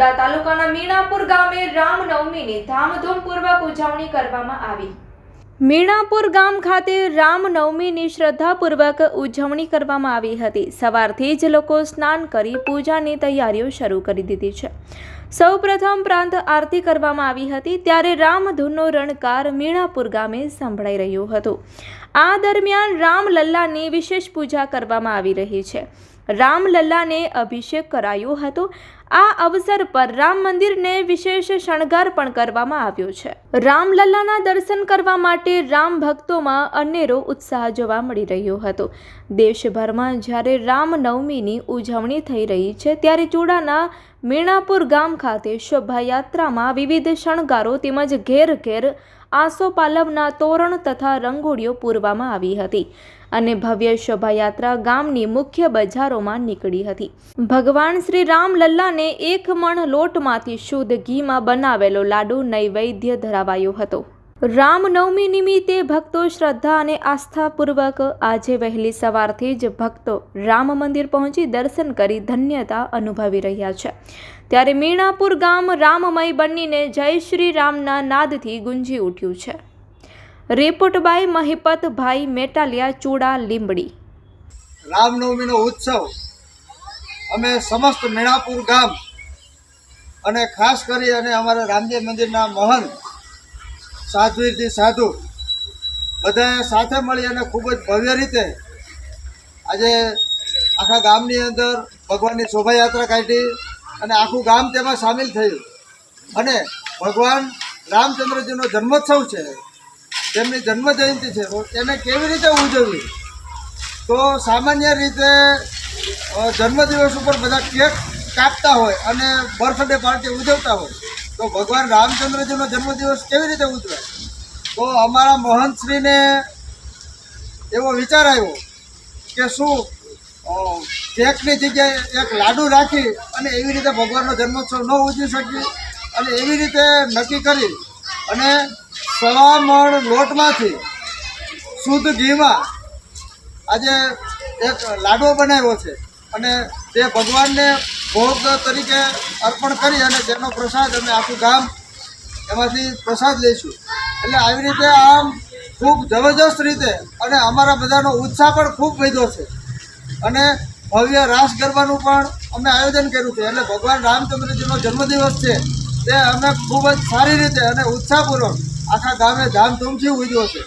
ચુડા તાલુકાના મીણાપુર ગામે રામનવમીની ધામધૂમપૂર્વક ઉજવણી કરવામાં આવી. મીણાપુર ગામ ખાતે રામનવમીની શ્રદ્ધાપૂર્વક ઉજવણી કરવામાં આવી હતી. સવારથી જ લોકો સ્નાન કરી પૂજાની તૈયારીઓ શરૂ કરી દીધી છે. સૌપ્રથમ પ્રાંત આરતી કરવામાં આવી હતી, ત્યારે રામધૂનનો રણકાર મીણાપુર ગામે સંભળાઈ રહ્યો હતો. આ દરમિયાન રામલલ્લાની વિશેષ પૂજા કરવામાં આવી રહી છે. રામલલ્લાને અભિષેક કરાયો હતો. આ અવસર પર રામ મંદિરને વિશેષ શણગાર પણ કરવામાં આવ્યો છે. રામલલ્લાના દર્શન કરવા માટે રામ ભક્તોમાં અનેરો ઉત્સાહ જોવા મળી રહ્યો હતો. દેશભરમાં જ્યારે રામનવમીની ઉજવણી થઈ રહી છે, ત્યારે ચૂડાના મીણાપુર ગામ ખાતે શોભાયાત્રામાં વિવિધ શણગારો તેમજ ઘેર ઘેર આસોપાલવના તોરણ તથા રંગોળીઓ પૂરવામાં આવી હતી અને ભવ્ય શોભાયાત્રા ગામની મુખ્ય બજારોમાં નીકળી હતી. ભગવાન શ્રી રામલલ્લાને એક મણ લોટમાંથી શુદ્ધ ઘીમાં બનાવેલો લાડુ નૈવેદ્ય ધરાવાયો હતો. રામનવમી નિમિત્તે ભક્તો શ્રદ્ધા અને આસ્થાપૂર્વક આજે વહેલી સવારથી જ ભક્તો રામ મંદિર પહોંચી દર્શન કરી ધન્યતા અનુભવી રહ્યા છે. ત્યારે મીણાપુર ગામ રામમય બનીને જય શ્રી રામના નાદથી ગુંજી ઉઠ્યું છે. Report by Mahipatbhai Metaliya Chuda Limbdi. રામનવમીનો ઉત્સવ અમે સમસ્ત મેણાપુર ગામ અને ખાસ કરી અને અમારા રામદેવ મંદિરના મહંત સાધ્વીરજી સાધુ બધાએ સાથે મળી અને ખૂબ જ ભવ્ય રીતે આજે આખા ગામની અંદર ભગવાનની શોભાયાત્રા કાઢી અને આખું ગામ તેમાં સામેલ થયું. અને ભગવાન રામચંદ્રજીનો જન્મોત્સવ છે, તેમની જન્મ જયંતિ છે તેને કેવી રીતે ઉજવવી? તો સામાન્ય રીતે જન્મદિવસ ઉપર બધા કેક કાપતા હોય અને બર્થડે પાર્ટી ઉજવતા હોય. તો ભગવાન રામચંદ્રજીનો જન્મદિવસ કેવી રીતે ઉજવે તો અમારા મહંતશ્રીને એવો વિચાર આવ્યો કે શું કેકની જગ્યાએ એક લાડુ રાખી અને એવી રીતે ભગવાનનો જન્મોત્સવ ન ઉજવી શકીએ અને એવી રીતે નક્કી કરી અને સવા મણ લોટમાંથી શુદ્ધ ઘીમાં આજે એક લાડવો બનાવ્યો છે. અને તે ભગવાનને ભોગ તરીકે અર્પણ કરી અને તેનો પ્રસાદ અમે આખું ગામ એમાંથી પ્રસાદ લઈશું. એટલે આવી રીતે આમ ખૂબ જબરજસ્ત રીતે અને અમારા બધાનો ઉત્સાહ પણ ખૂબ વધ્યો છે. અને ભવ્ય રાસ ગરબાનું પણ અમે આયોજન કર્યું છે. એટલે ભગવાન રામચંદ્રજીનો જન્મદિવસ છે તે અમે ખૂબ જ સારી રીતે અને ઉત્સાહપૂર્વક આખા ગામે ધામધૂમથી ઉજવ્યો છે.